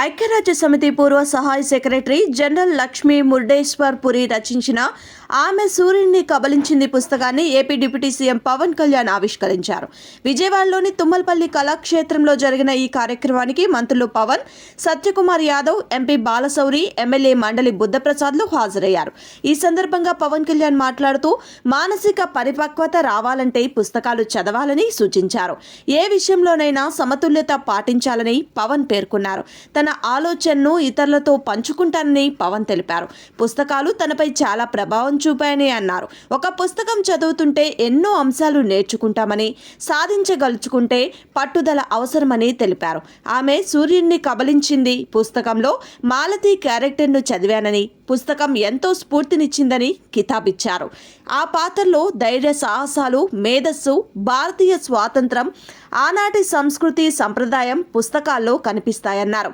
ఐక్యరాజ్య సమితి పూర్వ సహాయ సెక్రటరీ జనరల్ లక్ష్మీ ముర్డేశ్వర్ పురి రచించిన ఆమె సూర్యుడిని కబలించింది పుస్తకాన్ని AP deputy CM Pawan Kalyan ఆవిష్కరించారు. విజయవాడలోని తుమ్మలపల్లి కళాక్షేత్రంలో జరిగిన ఈ కార్యక్రమానికి మంత్రులు పవన్ సత్యకుమార్ యాదవ్ ఎంపీ బాలశౌరి ఎమ్మెల్యే మండలి బుద్ధప్రసాద్లు హాజరయ్యారు. ఈ సందర్భంగా పవన్ కళ్యాణ్ మాట్లాడుతూ మానసిక పరిపక్వత రావాలంటే పుస్తకాలు చదవాలని సూచించారు. ఏ విషయంలోనైనా సమతుల్యత పాటించాలని పవన్ పేర్కొన్నారు. తన ఆలోచనను ఇతరులతో పంచుకుంటానని పవన్ తెలిపారు. పుస్తకాలు తనపై చాలా ప్రభావం చూపాయని అన్నారు. ఒక పుస్తకం చదువుతుంటే ఎన్నో అంశాలు నేర్చుకుంటామని సాధించగలుచుకుంటే పట్టుదల అవసరమని తెలిపారు. ఆమె సూర్యుడిని కబలించింది పుస్తకంలో మాలతి క్యారెక్టర్ను చదివానని పుస్తకం ఎంతో స్ఫూర్తినిచ్చిందని కితాబిచ్చారు. ఆ పాత్రలో ధైర్య సాహసాలు మేధస్సు భారతీయ స్వాతంత్రం ఆనాటి సంస్కృతి సంప్రదాయం పుస్తకాల్లో కనిపిస్తాయన్నారు.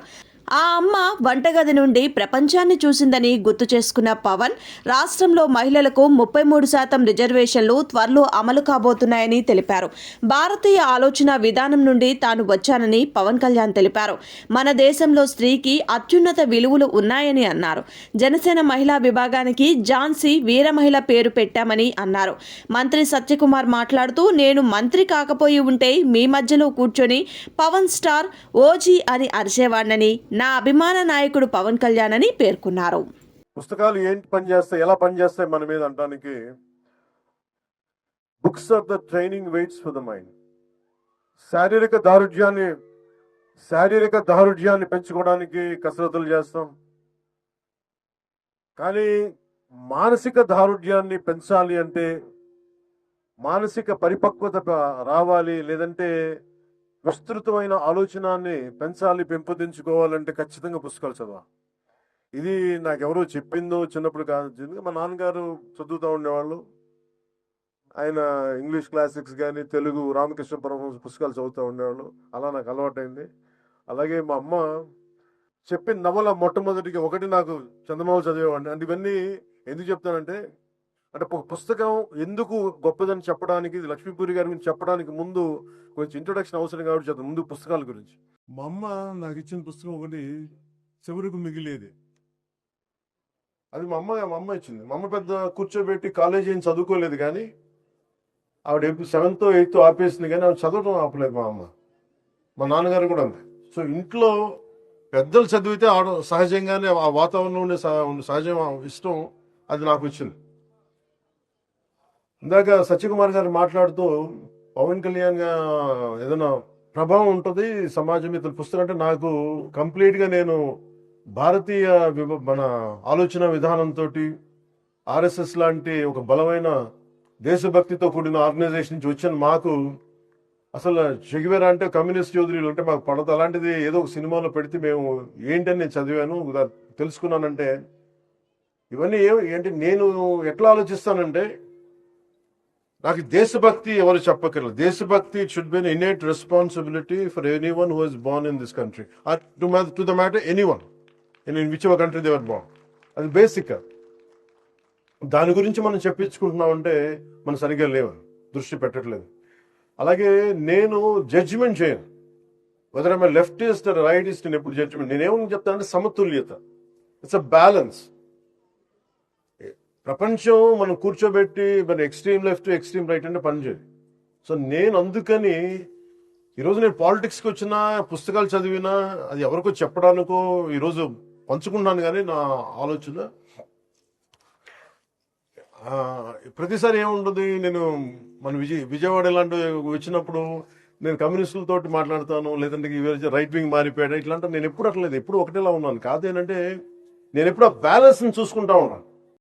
ఆ అమ్మ వంటగది నుండి ప్రపంచాన్ని చూసిందని గుర్తు చేసుకున్న పవన్ రాష్ట్రంలో మహిళలకు ముప్పై మూడు శాతం రిజర్వేషన్లు త్వరలో అమలు కాబోతున్నాయని తెలిపారు. భారతీయ ఆలోచన విధానం నుండి తాను వచ్చానని పవన్ కళ్యాణ్ తెలిపారు. మన దేశంలో స్త్రీకి అత్యున్నత విలువలు ఉన్నాయని అన్నారు. జనసేన మహిళా విభాగానికి ఝాన్సీ వీర మహిళ పేరు పెట్టామని అన్నారు. మంత్రి సత్యకుమార్ మాట్లాడుతూ నేను మంత్రి కాకపోయి ఉంటే మీ మధ్యలో కూర్చొని పవన్ స్టార్ ఓజీ అని అరిచేవాడినని నా అభిమాన నాయకుడు పవన్ కళ్యాణ్ అని పేర్కొన్నారు. పుస్తకాలు ఏంటి పనిచేస్తాయి ఎలా పనిచేస్తాయి మన మీద అనడానికి books of the training weights for the mind. శారీరక దారుఢ్యాన్ని శారీరక దారుఢ్యాన్ని పెంచుకోవడానికి కసరత్తులు చేస్తాం. కానీ మానసిక దారుఢ్యాన్ని పెంచాలి అంటే మానసిక పరిపక్వత రావాలి లేదంటే విస్తృతమైన ఆలోచనాన్ని పెంచాలి పెంపొందించుకోవాలంటే ఖచ్చితంగా పుస్తకాలు చదవాలి. ఇది నాకెవరో చెప్పిందో చిన్నప్పుడు కాదు. మా నాన్నగారు చదువుతూ ఉండేవాళ్ళు. ఆయన ఇంగ్లీష్ క్లాసిక్స్ కానీ తెలుగు రామకృష్ణ పరమహంస పుస్తకాలు చదువుతూ ఉండేవాళ్ళు. అలా నాకు అలవాటైంది. అలాగే మా అమ్మ చెప్పిన నవల మొట్టమొదటిగా ఒకటి నాకు చందమామ చదివేవాడిని. అంటే ఇవన్నీ ఎందుకు చెప్తానంటే అంటే ఒక పుస్తకం ఎందుకు గొప్పదని చెప్పడానికి ఇది లక్ష్మీపూరి గారి గురించి చెప్పడానికి ముందు కొంచెం ఇంట్రొడక్షన్ అవసరం కాబట్టి చెప్తాను ముందు పుస్తకాల గురించి. మా అమ్మ నాకు ఇచ్చిన పుస్తకం ఒకటి చివరికి మిగిలేది. అది మా అమ్మ మా అమ్మ ఇచ్చింది. మా అమ్మ పెద్ద కూర్చోబెట్టి కాలేజీ ఏం చదువుకోలేదు కానీ ఆవిడ సెవెంత్ ఎయిత్ ఆపేసింది కానీ ఆవిడ చదవడం ఆపలేదు మా అమ్మ. మా నాన్నగారు కూడా అంతే. సో ఇంట్లో పెద్దలు చదివితే ఆడ సహజంగానే ఆ వాతావరణం ఉండే సహ- సహజం ఇష్టం అది నాకు వచ్చింది ఇందాక సత్యకుమార్ గారు మాట్లాడుతూ పవన్ కళ్యాణ్గా ఏదైనా ప్రభావం ఉంటుంది సమాజం మీద పుస్తకం అంటే నాకు కంప్లీట్గా నేను భారతీయ మన ఆలోచన విధానంతో ఆర్ఎస్ఎస్ లాంటి ఒక బలమైన దేశభక్తితో కూడిన ఆర్గనైజేషన్ నుంచి వచ్చిన. మాకు అసలు చెగివేరా అంటే కమ్యూనిస్ట్ యోధులు అంటే మాకు పడదు. అలాంటిది ఏదో ఒక సినిమాలో పెడితే మేము ఏంటని నేను చదివాను. తెలుసుకున్నానంటే ఇవన్నీ ఏ ఏంటి నేను ఎట్లా ఆలోచిస్తానంటే నాకు దేశభక్తి ఎవరు చెప్పక్కర్లేదు. దేశభక్తి should be innate responsibility for anyone who is born in this country to to the matter anyone in whichever country they're born అది బేసిక్ దాని గురించి మనం చెప్పించుకుంటున్నామంటే మనం సరిగ్గా లేవు. దృష్టి పెట్టట్లేదు. అలాగే నేను జడ్జిమెంట్ చేయను. వెదర్ ఐ రైట్ ఇస్ట్ నేను ఎప్పుడు జడ్జిమెంట్ నేనేమని చెప్తానంటే సమతుల్యత. ఇట్స్ అ బ్యాలెన్స్ ప్రపంచం మనం కూర్చోబెట్టి మన ఎక్స్ట్రీమ్ లెఫ్ట్ ఎక్స్ట్రీమ్ రైట్ అంటే పనిచేయదు సో నేను అందుకని ఈరోజు నేను పాలిటిక్స్కి వచ్చినా పుస్తకాలు చదివినా అది ఎవరికో చెప్పడానికో ఈరోజు పంచుకున్నాను కానీ నా ఆలోచన ప్రతిసారి ఏముంటుంది నేను మన విజయ్ విజయవాడ ఇలాంటి వచ్చినప్పుడు నేను కమ్యూనిస్టులతో మాట్లాడతాను లేదంటే రైట్ వింగ్ మారిపోయాడు ఇట్లాంటి నేను ఎప్పుడు అట్లేదు ఎప్పుడు ఒకటేలా ఉన్నాను. కాదేనంటే నేను ఎప్పుడు ఆ బ్యాలెన్స్ని చూసుకుంటా ఉన్నాను.